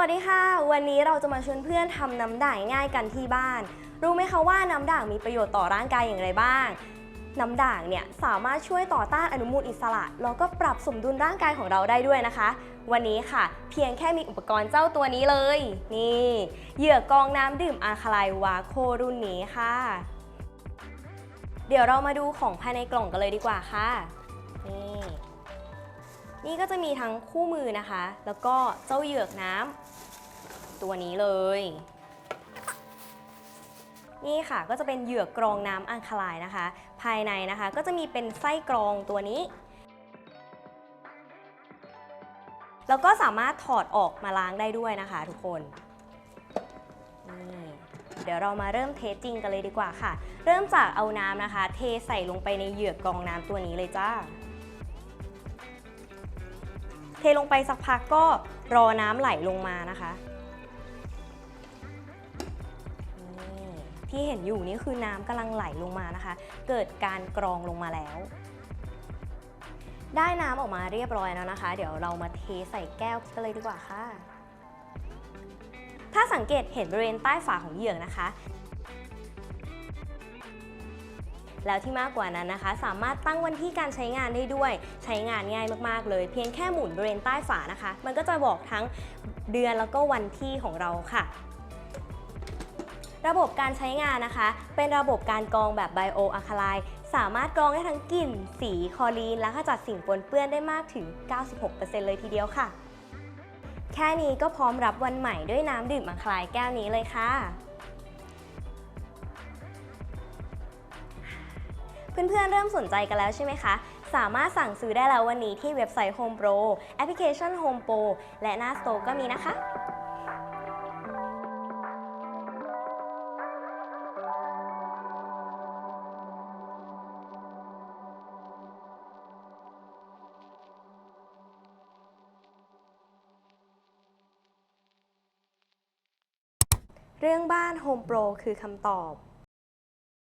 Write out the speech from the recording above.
วัสดีค่ะ วันนี้เราจะมาชวนเพื่อนทำน้ำด่างง่ายกันที่บ้าน รู้ไหมคะว่าน้ำด่างมีประโยชน์ต่อร่างกายอย่างไรบ้าง น้ำด่างเนี่ยสามารถช่วยต่อต้านอนุมูลอิสระ แล้วก็ปรับสมดุลร่างกายของเราได้ด้วยนะคะ วันนี้ค่ะ เพียงแค่มีอุปกรณ์เจ้าตัวนี้เลย นี่เหยื่อกองน้ำดื่มอาคาไลวาโครุ่นนี้ค่ะ เดี๋ยวเรามาดูของภายในกล่องกันเลยดีกว่าค่ะ นี่ก็จะมีทั้งคู่มือนะคะ แล้วก็เจ้าเหยือกน้ำตัวนี้เลย นี่ค่ะก็จะเป็นเหยือกกรองน้ำอังคลายนะคะ ภายในนะคะก็จะมีเป็นไส้กรองตัวนี้ แล้วก็สามารถถอดออกมาล้างได้ด้วยนะคะทุกคนนี่เดี๋ยวเรามาเริ่มเทสจริงกันเลยดีกว่าค่ะ เริ่มจากเอาน้ำนะคะ เทใส่ลงไปในเหยือกกรองน้ำตัวนี้เลยจ้า เทลงไปสักพักก็รอน้ำไหลลงมานะคะนี่ที่เห็นอยู่นี่คือน้ำกำลังไหลลงมานะคะ เกิดการกรองลงมาแล้ว ได้น้ำออกมาเรียบร้อยแล้วนะคะ เดี๋ยวเรามาเทใส่แก้วกันเลยดีกว่าค่ะ ถ้าสังเกตเห็นบริเวณใต้ฝาของเหยือกนะคะ แล้วที่มากกว่านั้นนะคะ สามารถตั้งวันที่การใช้งานได้ด้วย ใช้งานง่ายมากๆเลย เพียงแค่หมุนบริเวณใต้ฝานะคะ มันก็จะบอกทั้งเดือนแล้วก็วันที่ของเราค่ะระบบการใช้งานนะคะ เป็นระบบการกรองแบบไบโออะคาไลสามารถกรองได้ทั้งกลิ่น สีคอรีน และขจัดสิ่งปนเปื้อนได้มากถึง 96%เลยทีเดียวค่ะ แค่นี้ก็พร้อมรับวันใหม่ด้วยน้ำดื่มอะคาไลแก้วนี้เลยค่ะ เพื่อนๆเริ่มสนใจกันแล้วใช่ไหมคะ สามารถสั่งซื้อได้แล้ววันนี้ที่เว็บไซต์ Home Pro แอปพลิเคชัน Home Pro และหน้าสโตร์ก็มีนะคะเรื่องบ้าน Home Pro คือคำตอบ